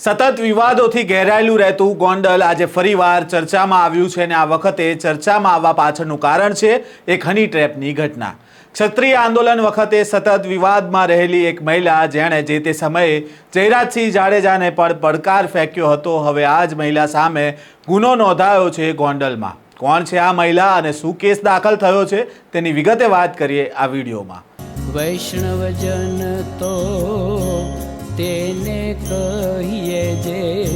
સતત વિવાદોથી ઘેરાયેલું રહેતું ગોંડલ આજે ફરીવાર ચર્ચામાં આવ્યું છે અને આ વખતે ચર્ચામાં આવવા પાછળનું કારણ છે એક હની ટ્રેપની ઘટના. ક્ષત્રિય આંદોલન વખતે સતત વિવાદમાં રહેલી એક મહિલા જેણે જે તે સમયે જયરાજસિંહ જાડેજાને પણ પડકાર ફેંક્યો હતો, હવે આ જ મહિલા સામે ગુનો નોંધાયો છે ગોંડલમાં. કોણ છે આ મહિલા અને શું કેસ દાખલ થયો છે તેની વિગતે વાત કરીએ આ વિડીયોમાં. વૈષ્ણવજન તેને કહીએ જે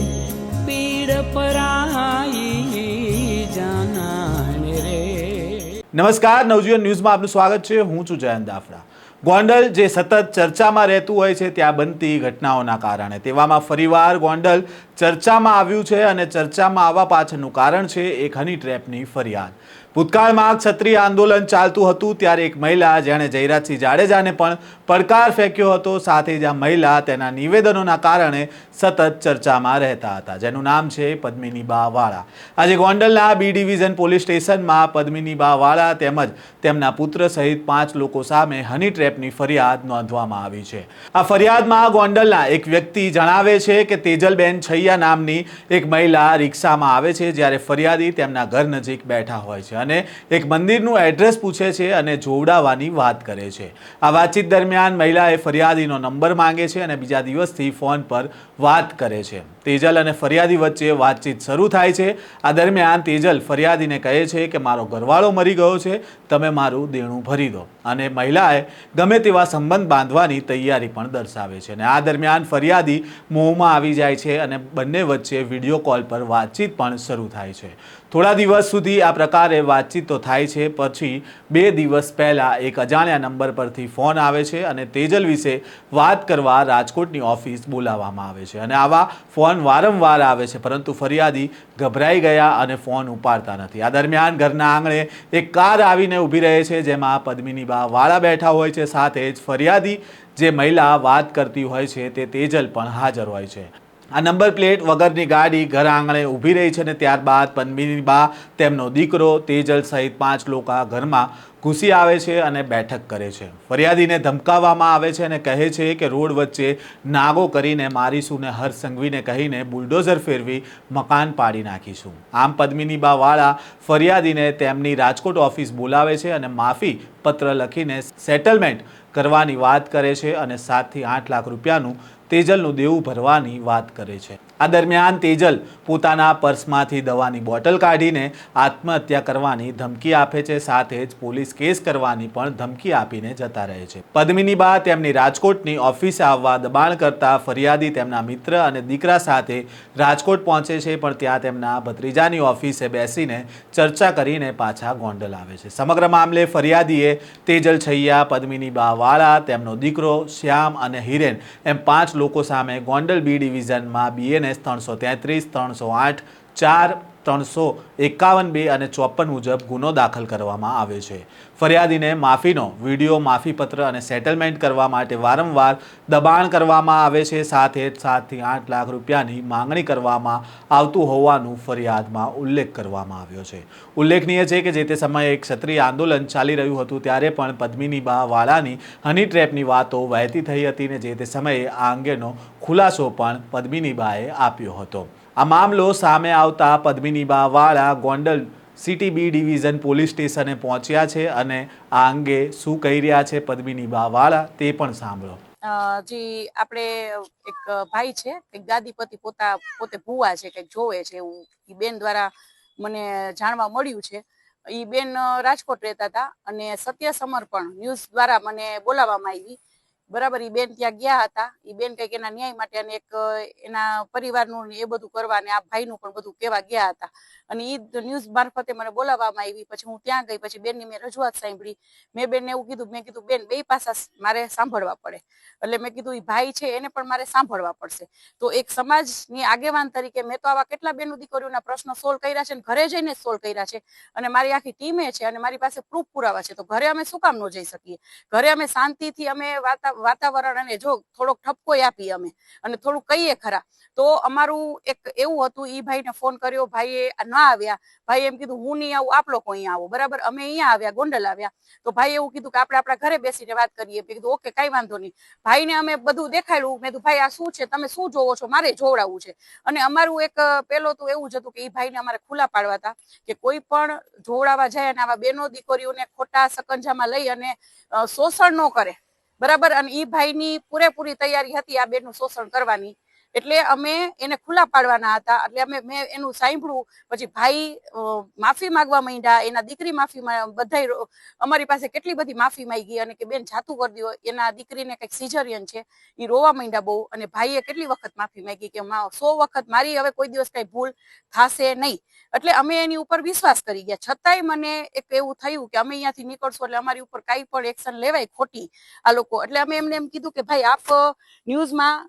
પીડ પરાઈ જાનાને રે. નમસ્કાર, નવજીવન ન્યૂઝમાં આપનું સ્વાગત છે. હું છું જયંત દાફડા. ગોંડલ જે સતત ચર્ચામાં રહેતું હોય છે, ત્યાં બનતી ઘટનાઓના કારણે. તેવામાં ફરીવાર ગોંડલ ચર્ચામાં આવ્યું છે અને ચર્ચામાં આવવા પાછળનું કારણ છે એક હની ટ્રેપની ફરિયાદ. ભૂતકાળમાં ક્ષત્રિય આંદોલન ચાલતું હતું ત્યારે એક મહિલા, જેણે જયરાજસિંહ જાડેજાને પણ પડકાર ફેંક્યો હતો, સાથે જ આ મહિલા તેના નિવેદનોના કારણે સતત ચર્ચામાં રહેતા હતા, જેનું નામ છે પદ્મિની બાવાળા આજે ગોંડલના બી ડિવિઝન પોલીસ સ્ટેશનમાં પદ્મિની બાવાળા તેમજ તેમના પુત્ર સહિત પાંચ લોકો સામે હની ટ્રેપની ફરિયાદ નોંધવામાં આવી છે. આ ફરિયાદમાં ગોંડલના એક વ્યક્તિ જણાવે છે કે તેજલબેન છૈયા નામની એક મહિલા રિક્ષામાં આવે છે, જ્યારે ફરિયાદી તેમના ઘર નજીક બેઠા હોય છે અને એક મંદિરનું એડ્રેસ પૂછે છે અને જોવડાવવાની વાત કરે છે. આ વાતચીત દરમિયાન મહિલાએ ફરિયાદીનો નંબર માંગે છે અને બીજા દિવસથી ફોન પર વાત કરે છે. તેજલ અને ફરિયાદી વચ્ચે વાતચીત શરૂ થાય છે. આ દરમિયાન તેજલ ફરિયાદીને કહે છે કે, મારો ઘરવાળો મરી ગયો છે. તમે મારું દેણું ભરી દો. અને મહિલાએ ગમે તેવા સંબંધ બાંધવાની તૈયારી પણ દર્શાવે છે. અને આ દરમિયાન ફરિયાદી મોહમાં આવી જાય છે અને બંને વચ્ચે વીડિયો કોલ પર વાતચીત પણ શરૂ થાય છે. થોડા દિવસ સુધી આ પ્રકારે વાતચીત તો થાય છે. પછી બે દિવસ પહેલાં એક અજાણ્યા નંબર પરથી ફોન આવે છે અને તેજલ વિશે વાત કરવા રાજકોટની ઓફિસ બોલાવવામાં આવે છે અને આવા ફોન વારંવાર આવે છે, પરંતુ ફરિયાદી ગભરાઈ ગયા અને ફોન ઉપાડતા નથી. આ દરમિયાન ઘરના આંગણે એક કાર આવીને ઊભી રહે છે, જેમાં પદ્મિની બા વાળા બેઠા હોય છે. સાથે જ ફરિયાદી જે મહિલા વાત કરતી હોય છે, તે તેજલ પણ હાજર હોય છે. આ નંબર પ્લેટ વગરની ગાડી ઘર આંગણે ઊભી રહી છે અને ત્યારબાદ પનબીની બા, તેમનો દીકરો તેજલ સહિત પાંચ લોકો ઘરમાં ઘૂસી આવે છે અને બેઠક કરે છે. ફરિયાદીને ધમકાવવામાં આવે છે અને કહે છે કે રોડ વચ્ચે નાગો કરીને મારીશું ને હર સંઘવીને કહીને બુલડોઝર ફેરવી મકાન પાડી નાખીશું. આમ પદ્મિની બા વાળા ફરિયાદીને તેમની રાજકોટ ઓફિસ બોલાવે છે અને માફી પત્ર લખીને સેટલમેન્ટ કરવાની વાત કરે છે અને સાતથી આઠ લાખ રૂપિયાનું તેજલનું દેવું ભરવાની વાત કરે છે. આ દરમિયાન તેજલ પોતાના પર્સમાંથી દવાની બોટલ કાઢીને આત્મહત્યા કરવાની ધમકી આપે છે, સાથે જ પોલીસ કેસ કરવાની પણ ધમકી આપીને જતા રહે છે. પદ્મિની બા તેમની રાજકોટની ઓફિસે આવવા દબાણ કરતા ફરિયાદી તેમના મિત્ર અને દીકરા સાથે રાજકોટ પહોંચે છે, પણ ત્યાં તેમના ભત્રીજાની ઓફિસે બેસીને ચર્ચા કરીને પાછા ગોંડલ આવે છે. સમગ્ર મામલે ફરિયાદીએ તેજલ છૈયા, પદ્મિની બા વાળા, તેમનો દીકરો શ્યામ અને હિરેન એમ પાંચ લોકો સામે ગોંડલ બી ડિવિઝનમાં બીએનએસ ત્રણસો તેત્રીસ ત્રણસો આઠ ચાર ત્રણસો એકાવન બે અને ચોપન મુજબ ગુનો દાખલ કરવામાં આવ્યો છે. ફરિયાદીને માફીનો વીડિયો, માફીપત્ર અને સેટલમેન્ટ કરવા માટે વારંવાર દબાણ કરવામાં આવે છે. સાથે જ સાતથી આઠ લાખ રૂપિયાની માંગણી કરવામાં આવતું હોવાનું ફરિયાદમાં ઉલ્લેખ કરવામાં આવ્યો છે. ઉલ્લેખનીય છે કે જે તે સમયે એક ક્ષત્રિય આંદોલન ચાલી રહ્યું હતું, ત્યારે પણ પદ્મિની બા વાળાની હની ટ્રેપની વાતો વહેતી થઈ હતી ને જે તે સમયે આ અંગેનો ખુલાસો પણ પદ્મિની બાએ આપ્યો હતો. આ મામલો સામે આવતા પદ્મિની બા વાળા Gondal city B division police સ્ટેશને પહોંચ્યા છે અને આ અંગે શું કહી રહ્યા છે પદ્મિની બા વાળા તે પણ સાંભળો. જે આપણે એક ભાઈ છે એક ગાદીપતિ પોતા, પોતે ભૂવા છે, કંઈક જોવે છે એવું. એ બેન દ્વારા મને જાણવા મળ્યું છે. એ બેન રાજકોટ રહેતા હતા અને સત્ય સમર્પણ ન્યૂઝ દ્વારા મને બોલાવવામાં આવી. બરાબર એ બેન ત્યાં ગયા હતા. ઈ બેન કંઈક એના ન્યાય માટે અને એક એના પરિવારનું એ બધું કરવા અને આ ભાઈનું પણ બધું કહેવા ગયા હતા. અને ઈ ન્યૂઝ મારફતે મને બોલાવવામાં આવી. પછી હું ત્યાં ગઈ, પછી બેનની મેં રજૂઆત સાંભળી. મેં બેનને એવું કીધું, મેં કીધું, બેન બે પાસા મારે સાંભળવા પડે. એટલે મેં કીધું એ ભાઈ છે, એને પણ મારે સાંભળવા પડશે. તો એક સમાજની આગેવાન તરીકે મેં તો આવા કેટલા બેનો દીકરીઓના પ્રશ્નો સોલ્વ કર્યા છે અને ઘરે જઈને સોલ્વ કર્યા છે. અને મારી આખી ટીમે છે અને મારી પાસે પ્રૂફ પુરાવા છે. તો ઘરે અમે શું કામ ન જઈ શકીએ? ઘરે અમે શાંતિથી અમે વાતા- વાતાવરણ અને જો થોડોક ઠપકો આપી અમે અને થોડું કહીએ ખરા. તો અમારું એક એવું હતું, ઈ ભાઈને ફોન કર્યો, ભાઈએ ના આવ્યા. ભાઈ એમ કીધું, હું નહીં આવું, આપ લોકો અહીંયા આવો. બરાબર? અમે અહીંયા આવ્યા, ગોંડલ આવ્યા. તો ભાઈ એવું કીધું કે, આપણે આપણા ઘરે બેસીને વાત કરીએ. કીધું, ઓકે, કઈ વાંધો નહીં. ભાઈને અમે બધું દેખાડ્યું મેં ભાઈ, આ શું છે? તમે શું જોવો છો? મારે જોવડાવવું છે. અને અમારું એક પેલો તો એવું જ હતું કે એ ભાઈને અમારે ખુલ્લા પાડવા હતા કે કોઈ પણ જોવડાવવા જાય અને આવા બેનો દીકરીઓને ખોટા સકંજામાં લઈ અને શોષણ ન કરે. બરાબર? અને એ ભાઈની પૂરેપૂરી તૈયારી હતી આ બેનનું શોષણ કરવાની. એટલે અમે એને ખુલ્લા પાડવાના હતા. એટલે અમે, મેં એનું સાંભળ્યું. પછી ભાઈ માફી માગવા માંડ્યા. એના દીકરી માફી બધા અમારી પાસે કેટલી બધી માફી માંગી અને કે બેન જાતું કરી દો એના દીકરીને કંઈક સિઝરિયન છે એ રોવા માંડ્યા બહુ. અને ભાઈએ કેટલી વખત માફી માંગી કે સો વખત મારી હવે કોઈ દિવસ કઈ ભૂલ થશે નહીં. એટલે અમે એની ઉપર વિશ્વાસ કરી ગયા. છતાંય મને એક એવું થયું કે અમે અહીંયાથી નીકળશું એટલે અમારી ઉપર કાંઈ પણ એક્શન લેવાય ખોટી આ લોકો. એટલે અમે એમને એમ કીધું કે ભાઈ આપ ન્યૂઝમાં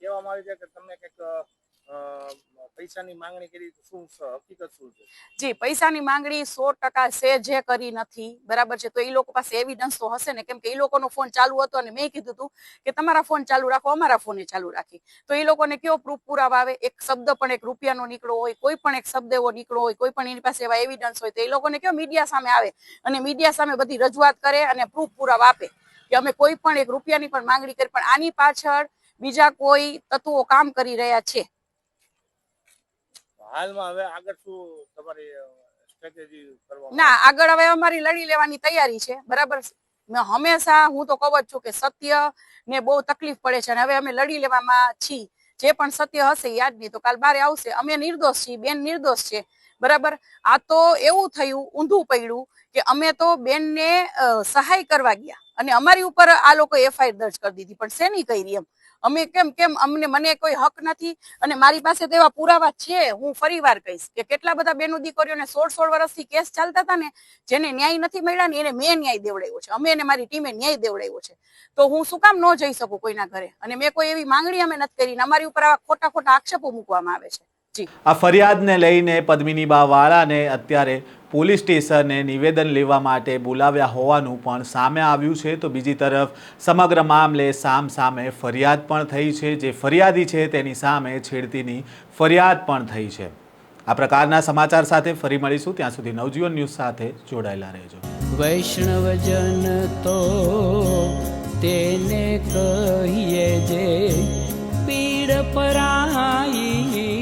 કહેવામાં આવે છે કે તમે કંઈક પૈસાની માંગણી કરી નથી. બરાબર છે? તો એ લોકો પાસે એવિડન્સ તો હશે ને? કેમ કે એ લોકોનો ફોન ચાલુ હતો અને મેં કીધું હતું કે તમારા ફોન ચાલુ રાખો, અમારા ફોને ચાલુ રાખી. તો એ લોકોને કયો પ્રૂફ પુરાવા આવે? એક શબ્દ પણ એક રૂપિયાનો નીકળો હોય, કોઈ પણ એક શબ્દ એવો નીકળો હોય, કોઈ પણ એની પાસે એવા એવિડન્સ હોય, તો એ લોકોને કયો મીડિયા સામે આવે? અને મીડિયા સામે બધી રજૂઆત કરે અને પ્રૂફ પુરાવા આપે. કે અમે કોઈ પણ એક રૂપિયાની પણ માંગણી કરી, પણ આની પાછળ બીજા કોઈ તત્વો કામ કરી રહ્યા છે? હાલમાં હવે આગળ શું તમારી સ્ટ્રેટેજી કરવામાં ના આગળ હવે અમારી લડી લેવાની તૈયારી છે બરાબર? હંમેશા હું તો કહું જ છું કે સત્ય ને બહુ તકલીફ પડે છે અને હવે અમે લડી લેવામાં છીએ જે પણ સત્ય હશે યાદ નહીં તો કાલ બારે આવશે. અમે નિર્દોષ છીએ બેન નિર્દોષ છે બરાબર? આ તો એવું થયું ઊંધું પડ્યું કે અમે તો બેનને સહાય કરવા ગયા અને અમારી ઉપર આ લોકો એફઆઈઆર દર્જ કરી દીધી પણ શેની કરી એમ? અમે કેમ કેમ? અમને, મને કોઈ હક નથી અને મારી પાસે તેવા પુરાવા છે. હું ફરી વાર કહીશ કે કેટલા બધા બેનો દીકરીઓને સોળ સોળ વર્ષથી કેસ ચાલતા હતા ને, જેને ન્યાય નથી મળ્યા ને એને મેં ન્યાય દેવડાવ્યો છે. અમે અને મારી ટીમે ન્યાય દેવડાવ્યો છે. તો હું શું કામ ન જઈ શકું કોઈના ઘરે? અને મેં કોઈ એવી માંગણી અમે નથી કરી અમારી ઉપર આવા ખોટા ખોટા આક્ષેપો મૂકવામાં આવે છે. આ ફરિયાદને લઈને પદ્મિની વાળાને અત્યારે પોલીસ સ્ટેશને નિવેદન લેવા માટે બોલાવ્યા હોવાનું પણ સામે આવ્યું છે. તો બીજી તરફ સમગ્ર મામલે સામ સામે ફરિયાદ પણ થઈ છે. જે ફરિયાદી છે તેની સામે છેડતીની ફરિયાદ પણ થઈ છે. આ પ્રકારના સમાચાર સાથે ફરી મળીશું. ત્યાં સુધી નવજીવન ન્યૂઝ સાથે જોડાયેલા રહેજો. વૈષ્ણવજન તો તેને કહીએ જે પીડ પરાઈ